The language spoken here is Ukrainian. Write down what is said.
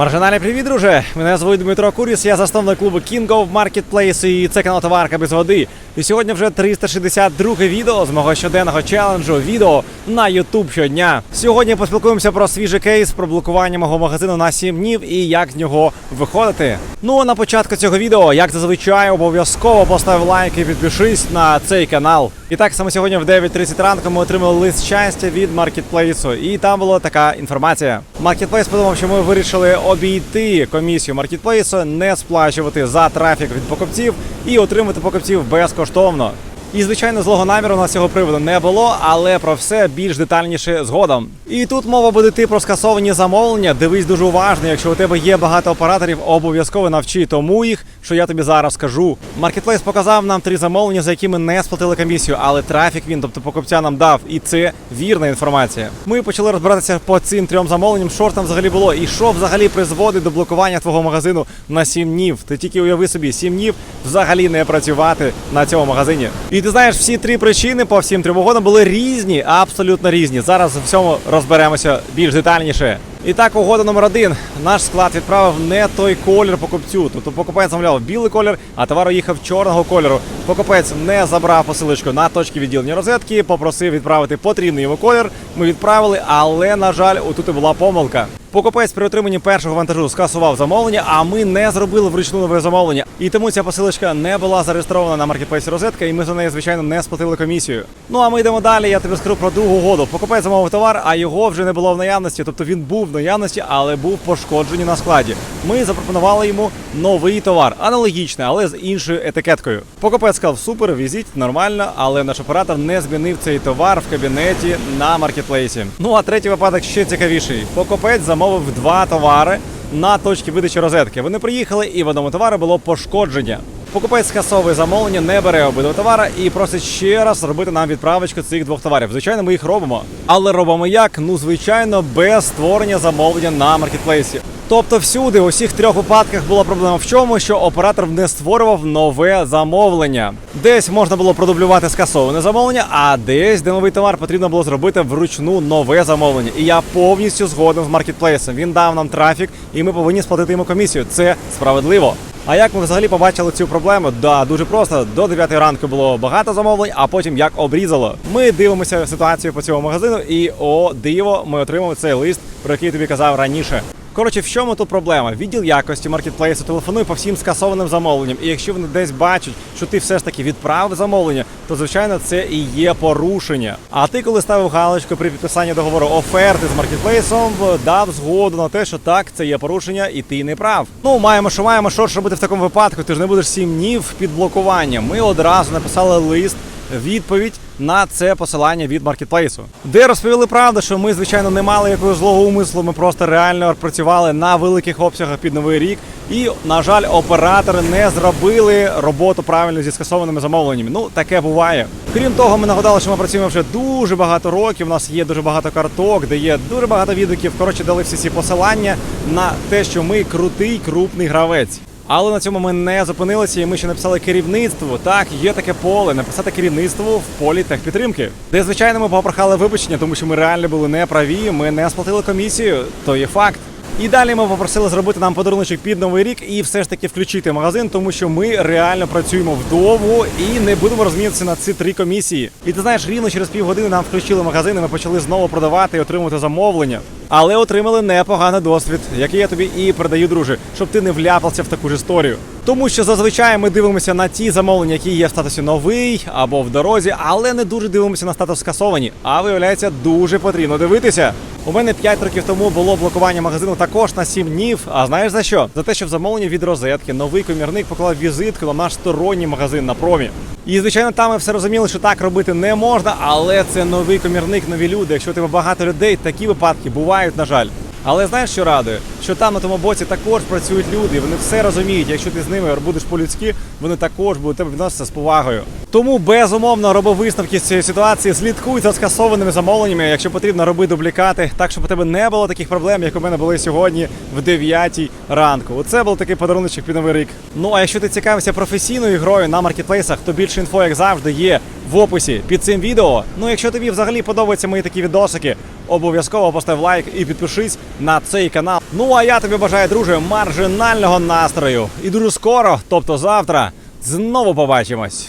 Маржинальний привіт, друже! Мене звуть Дмитро Куріс, я засновник клубу King of Marketplace і це канал Товарка без води. І сьогодні вже 362 відео з мого щоденного челенджу відео на YouTube щодня. Сьогодні поспілкуємося про свіжий кейс, про блокування мого магазину на 7 днів і як з нього виходити. Ну а на початку цього відео, як зазвичай, обов'язково постав лайк і підпишись на цей канал. І так саме сьогодні в 9.30 ранку ми отримали лист щастя від маркетплейсу, і там була така інформація. Маркетплейс подумав, що ми вирішили обійти комісію маркетплейсу, не сплачувати за трафік від покупців і отримати покупців безкоштовно. І звичайно, злого наміру на цього приводу не було, але про все більш детальніше згодом. І тут мова буде йти про скасовані замовлення. Дивись дуже уважно. Якщо у тебе є багато операторів, обов'язково навчи тому їх, що я тобі зараз скажу. Маркетплейс показав нам три замовлення, за які ми не сплатили комісію, але трафік він, тобто покупця, нам дав, і це вірна інформація. Ми почали розбиратися по цим трьом замовленням, що ж там взагалі було, і що взагалі призводить до блокування твого магазину на 7 днів. Ти тільки уяви собі, 7 днів взагалі не працювати на цьому магазині. І ти знаєш, всі три причини по всім трьом угодам були різні, абсолютно різні. Зараз в цьому розберемося більш детальніше. І так, угода номер один. Наш склад відправив не той колір покупцю. Тобто покупець замовляв білий колір, а товар уїхав чорного кольору. Покупець не забрав посилочку на точки відділення розетки, попросив відправити потрібний йому колір. Ми відправили, але на жаль, отут і була помилка. Покупець при отриманні першого вантажу скасував замовлення, а ми не зробили вручну нове замовлення. І тому ця посилочка не була зареєстрована на маркетплейсі розетка, і ми за неї, звичайно, не сплатили комісію. Ну а ми йдемо далі. Я тобі скажу про другу угоду. Покупець замовив товар, а його вже не було в наявності. Тобто він був в наявності, але був пошкоджений на складі. Ми запропонували йому новий товар, аналогічний, але з іншою етикеткою. Покупець сказав, супер, візіть, нормально, але наш оператор не змінив цей товар в кабінеті на маркетплейсі. Ну а третій випадок ще цікавіший. Покупець замовив два товари на точці видачі розетки. Вони приїхали, і в одному товарі було пошкодження. Покупець скасовує замовлення, не бере обидва товари і просить ще раз робити нам відправочку цих двох товарів. Звичайно, ми їх робимо. Але робимо як? Ну, звичайно, без створення замовлення на маркетплейсі. Тобто всюди, у всіх трьох випадках була проблема в чому, що оператор не створював нове замовлення. Десь можна було продублювати скасоване замовлення, а десь, де новий товар, потрібно було зробити вручну нове замовлення. І я повністю згоден з маркетплейсом. Він дав нам трафік, і ми повинні сплатити йому комісію. Це справедливо. А як ми взагалі побачили цю проблему? Да, дуже просто. До 9 ранку було багато замовлень, а потім як обрізало. Ми дивимося ситуацію по цьому магазину, і о, диво, ми отримали цей лист, про який тобі казав раніше. Коротше, в чому тут проблема? Відділ якості маркетплейсу телефонує по всім скасованим замовленням. І якщо вони десь бачать, що ти все ж таки відправив замовлення, то звичайно це і є порушення. А ти, коли ставив галочку при підписанні договору оферти з маркетплейсом, дав згоду на те, що так, це є порушення, і ти не прав. Ну маємо, що маємо, що ж робити в такому випадку. Ти ж не будеш сім днів під блокуванням. Ми одразу написали лист. Відповідь на це посилання від маркетплейсу, де розповіли правду, що ми, звичайно, не мали якогось злого умислу. Ми просто реально працювали на великих обсягах під новий рік. І, на жаль, оператори не зробили роботу правильно зі скасованими замовленнями. Ну, таке буває. Крім того, ми нагадали, що ми працюємо вже дуже багато років. У нас є дуже багато карток, де є дуже багато відгуків. Коротше, дали всі ці посилання на те, що ми крутий крупний гравець. Але на цьому ми не зупинилися, і ми ще написали керівництву. Так, є таке поле, написати керівництву в полі техпідтримки. Де, звичайно, ми попрохали вибачення, тому що ми реально були неправі, ми не сплатили комісію, то є факт. І далі ми попросили зробити нам подаруночок під новий рік і все ж таки включити магазин, тому що ми реально працюємо вдовго і не будемо розмінитися на ці три комісії. І ти знаєш, рівно через півгодини нам включили магазин, і ми почали знову продавати і отримувати замовлення. Але отримали непоганий досвід, який я тобі і передаю, друже, щоб ти не вляпався в таку ж історію. Тому що зазвичай ми дивимося на ті замовлення, які є в статусі новий або в дорозі, але не дуже дивимося на статус скасовані. А виявляється, дуже потрібно дивитися. У мене 5 років тому було блокування магазину також на 7 днів. А знаєш за що? За те, що в замовленні від розетки новий комірник поклав візитку на наш сторонній магазин на промі. І звичайно, там ми все розуміли, що так робити не можна, але це новий комірник, нові люди. Якщо у тебе багато людей, такі випадки бувають, на жаль. Але знаєш, що радує? Що там на тому боці також працюють люди, вони все розуміють. Якщо ти з ними будеш по-людськи, вони також будуть тебе відноситися з повагою. Тому безумовно роби висновки з цієї ситуації, слідкуй за скасованими замовленнями. Якщо потрібно, роби дублікати, так щоб у тебе не було таких проблем, як у мене були сьогодні в 9 ранку. Оце був такий подаруночок під новий рік. Ну а якщо ти цікавишся професійною грою на маркетплейсах, то більше інфо, як завжди, є в описі під цим відео. Ну, якщо тобі взагалі подобаються мої такі відосики, обов'язково постав лайк і підпишись на цей канал. Ну а я тобі бажаю, друже, маржинального настрою. І дуже скоро, тобто завтра, знову побачимось.